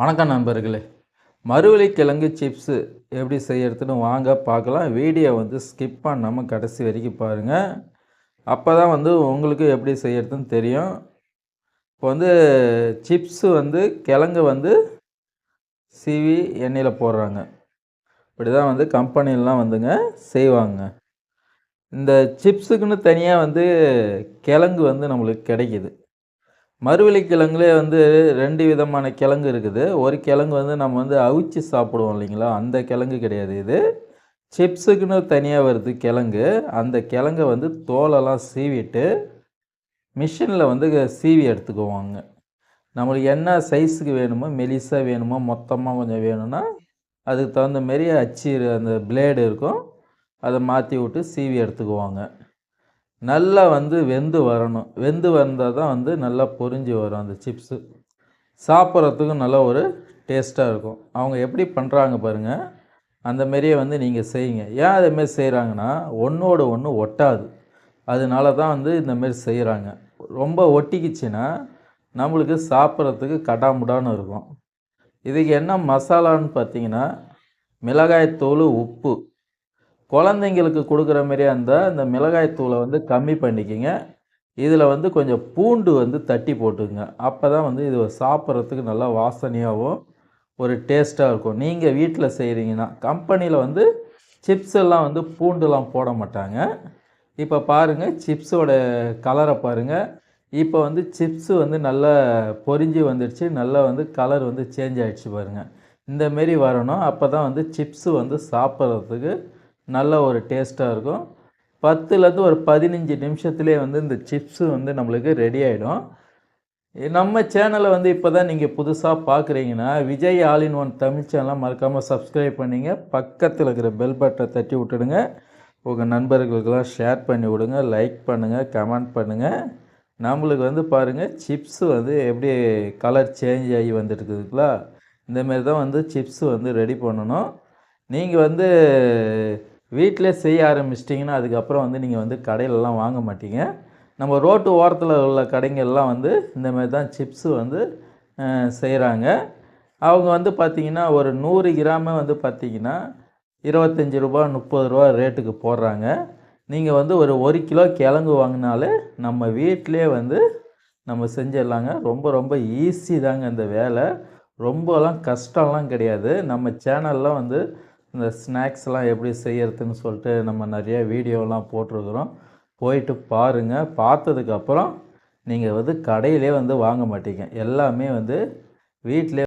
வணக்கம் நண்பர்களே. மறுவள்ளி கிழங்கு சிப்ஸு எப்படி செய்யறதுன்னு வாங்க பார்க்கலாம். வீடியோ வந்து ஸ்கிப் பண்ணாமல் கடைசி வரைக்கும் பாருங்கள் அப்போ தான் வந்து உங்களுக்கு எப்படி செய்யறதுன்னு தெரியும். இப்போ வந்து சிப்ஸு வந்து கிழங்கு வந்து சிவி எண்ணெயில் போடுறாங்க. இப்படி தான் வந்து கம்பெனிலாம் வந்துங்க செய்வாங்க. இந்த சிப்ஸுக்குன்னு தனியாக வந்து கிழங்கு வந்து நம்மளுக்கு கிடைக்கிது. மறுவள்ளி கிழங்குலே வந்து ரெண்டு விதமான கிழங்கு இருக்குது. ஒரு கிழங்கு வந்து நம்ம வந்து அவிச்சு சாப்பிடுவோம் இல்லைங்களா? அந்த கிழங்கு கிடையாது இது. சிப்ஸுக்குன்னு தனியாக வருது கிழங்கு. அந்த கிழங்கை வந்து தோலெல்லாம் சீவிட்டு மிஷினில் வந்து சீவி எடுத்துக்குவாங்க. நம்மளுக்கு என்ன சைஸுக்கு வேணுமோ மெலிசாக வேணுமோ மொத்தமாக கொஞ்சம் வேணும்னா அதுக்கு தகுந்த மாரி அச்சு அந்த பிளேடு இருக்கும். அதை மாற்றி விட்டு சீவி எடுத்துக்குவாங்க. நல்லா வந்து வெந்து வரணும். வெந்து வந்தால் தான் வந்து நல்லா பொரிஞ்சு வரும் அந்த சிப்ஸு. சாப்பிட்றதுக்கும் நல்ல ஒரு டேஸ்ட்டாக இருக்கும். அவங்க எப்படி பண்ணுறாங்க பாருங்கள் அந்த மாரியே வந்து நீங்கள் செய்யுங்க. ஏன் அதேமாரி செய்கிறாங்கன்னா ஒன்றோட ஒன்று ஒட்டாது. அதனால தான் வந்து இந்தமாரி செய்கிறாங்க ரொம்ப ஒட்டிக்கிச்சுன்னா நம்மளுக்கு சாப்பிட்றதுக்கு கடாமுடான்னு இருக்கும். இதுக்கு என்ன மசாலான்னு பார்த்தீங்கன்னா மிளகாய்த்தூள் உப்பு. குழந்தைங்களுக்கு கொடுக்குற மாதிரியே இருந்தால் இந்த மிளகாய்த்தூளை வந்து கம்மி பண்ணிக்கிங்க. இதில் வந்து கொஞ்சம் பூண்டு வந்து தட்டி போட்டுக்குங்க. அப்போ தான் வந்து இது சாப்பிட்றதுக்கு நல்லா வாசனையாகவும் ஒரு டேஸ்ட்டாக இருக்கும். நீங்கள் வீட்டில் செய்கிறீங்கன்னா கம்பெனியில் வந்து சிப்ஸ் எல்லாம் வந்து பூண்டுலாம் போட மாட்டாங்க. இப்போ பாருங்கள் சிப்ஸோட கலரை பாருங்கள் இப்போ வந்து சிப்ஸு வந்து நல்லா பொறிஞ்சு வந்துடுச்சு நல்லா வந்து கலர் வந்து சேஞ்ச் ஆகிடுச்சு பாருங்கள் இந்தமாரி வரணும். அப்போ தான் வந்து சிப்ஸு வந்து சாப்பிட்றதுக்கு நல்ல ஒரு டேஸ்ட்டாக இருக்கும். பத்துலேருந்து ஒரு பதினஞ்சு நிமிஷத்துலேயே வந்து இந்த சிப்ஸு வந்து நம்மளுக்கு ரெடி ஆகிடும் நம்ம சேனலை வந்து இப்போ தான் நீங்கள் புதுசாக பார்க்குறீங்கன்னா Vijay all in one Tamil சேனலை மறக்காமல் சப்ஸ்கிரைப் பண்ணிங்க. பக்கத்தில் இருக்கிற பெல் பட்டனை தட்டி விட்டுடுங்க. உங்கள் நண்பர்களுக்கெல்லாம் ஷேர் பண்ணி விடுங்க. லைக் பண்ணுங்கள் கமெண்ட் பண்ணுங்கள் நம்மளுக்கு வந்து பாருங்கள் சிப்ஸு வந்து எப்படி கலர் சேஞ்ச் ஆகி வந்துட்டுருக்குதுங்களா இந்தமாரி தான் வந்து சிப்ஸு வந்து ரெடி பண்ணணும். நீங்கள் வந்து வீட்டிலே செய்ய ஆரம்பிச்சிட்டிங்கன்னா அதுக்கப்புறம் வந்து நீங்கள் வந்து கடையிலலாம் வாங்க மாட்டீங்க. நம்ம ரோட்டு ஓரத்தில் உள்ள கடைங்கள்லாம் வந்து இந்தமாரி தான் சிப்ஸு வந்து செய்கிறாங்க அவங்க வந்து பார்த்திங்கன்னா ஒரு நூறு கிராமே வந்து பார்த்திங்கன்னா இருபத்தஞ்சி ரூபா முப்பது ரூபா ரேட்டுக்கு போடுறாங்க. நீங்கள் வந்து ஒரு ஒரு கிலோ கிழங்கு வாங்கினாலே நம்ம வீட்டிலே வந்து நம்ம செஞ்சிடலாங்க. ரொம்ப ரொம்ப ஈஸி தாங்க இந்த வேலை. ரொம்பலாம் கஷ்டம்லாம் கிடையாது. நம்ம சேனல்லாம் வந்து இந்த ஸ்நாக்ஸ்லாம் எப்படி செய்யறதுன்னு சொல்லிட்டு நம்ம நிறைய வீடியோலாம் போட்டிருக்கிறோம். போயிட்டு பாருங்கள் பார்த்ததுக்கப்புறம் நீங்கள் வந்து கடையிலே வந்து வாங்க மாட்டீங்க. எல்லாமே வந்து வீட்டிலே